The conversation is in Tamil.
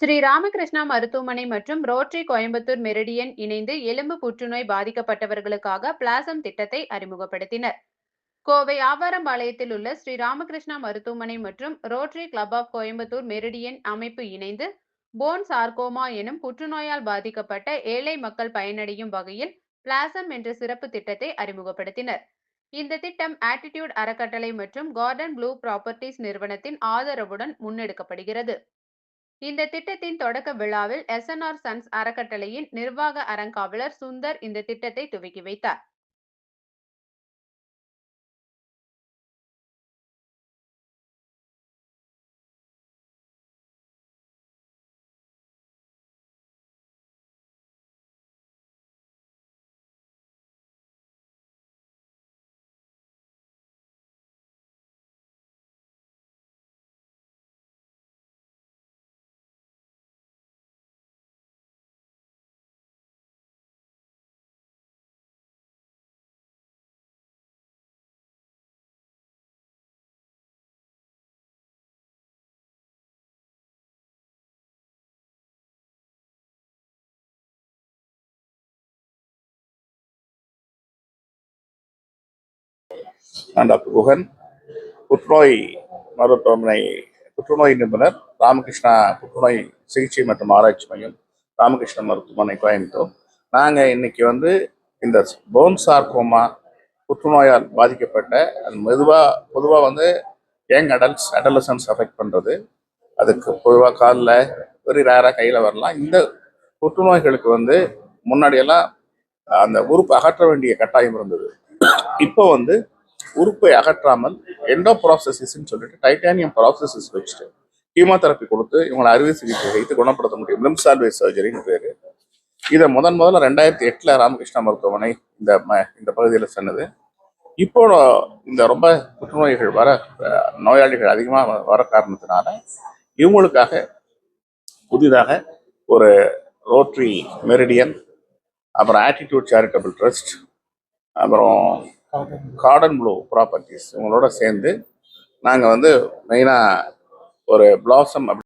ஸ்ரீ ராமகிருஷ்ணா மருத்துவமனை மற்றும் ரோட்டரி கோயம்புத்தூர் மெரிடியன் இணைந்து எலும்பு புற்றுநோய் பாதிக்கப்பட்டவர்களுக்காக பிளாசம் திட்டத்தை அறிமுகப்படுத்தினர். கோவை ஆவாரம்பாளையத்தில் உள்ள ஸ்ரீ ராமகிருஷ்ணா மருத்துவமனை மற்றும் rotary club of Coimbatore meridian அமைப்பு இணைந்து போன் சார்கோமா எனும் புற்றுநோயால் பாதிக்கப்பட்ட ஏழை மக்கள் பயனடையும் வகையில் பிளாசம் என்ற சிறப்பு திட்டத்தை அறிமுகப்படுத்தினர். இந்த திட்டம் ஆட்டிடியூட் அறக்கட்டளை மற்றும் கார்டன் ப்ளூ ப்ராப்பர்ட்டிஸ் நிறுவனத்தின் ஆதரவுடன் முன்னெடுக்கப்படுகிறது. இந்த திட்டத்தின் தொடக்க விழாவில் எஸ்என்ஆர் சன்ஸ் அறக்கட்டளையின் நிர்வாக அறங்காவலர் சுந்தர் இந்த திட்டத்தை துவக்கி வைத்தார். நான் டாக்டர் குகன் புற்றுநோய் மருத்துவமனை புற்றுநோய் நிபுணர் ராமகிருஷ்ணா புற்றுநோய் சிகிச்சை மற்றும் ஆராய்ச்சி மையம் ராமகிருஷ்ணன் மருத்துவமனை கோயம்புத்தூர். நாங்கள் இன்னைக்கு வந்து இந்த போன் சார்கோமா புற்றுநோயால் பாதிக்கப்பட்ட அது மெதுவாக பொதுவாக வந்து யங் அடல்ட்ஸ் அடலசன்ஸ் அஃபெக்ட் பண்ணுறது அதுக்கு பொதுவாக காலில் வெரி ரேராக கையில் வரலாம். இந்த புற்றுநோய்களுக்கு வந்து முன்னாடியெல்லாம் அந்த உறுப்பு அகற்ற வேண்டிய கட்டாயம் இருந்தது. இப்போ வந்து உறுப்பை அகற்றாமல் எண்டோ ப்ராசஸஸ்ன்னு சொல்லிட்டு டைட்டானியம் ப்ராசஸஸ் வச்சுட்டு கீமோதெரப்பி கொடுத்து இவங்களை அறுவை சிகிச்சை வைத்து குணப்படுத்த முடியும். லிம் சால்வே சர்ஜரின்னு பேர். இதை முதன் முதல்ல ரெண்டாயிரத்தி எட்டில் ராமகிருஷ்ணா மருத்துவமனை இந்த ம- இந்த பகுதியில் சொன்னது. இப்போ இந்த ரொம்ப புற்றுநோய்கள் வர நோயாளிகள் அதிகமாக வர காரணத்தினால இவங்களுக்காக புதிதாக ஒரு ரோட்ரி மெரிடியன் அப்புறம் ஆட்டிடியூட் சேரிட்டபிள் ட்ரஸ்ட் அப்புறம் கார்டன் ப்ளூ ப்ராப்பர்ட்டிஸ் இவங்களோட சேர்ந்து நாங்கள் வந்து மெயினாக ஒரு பிளாசம்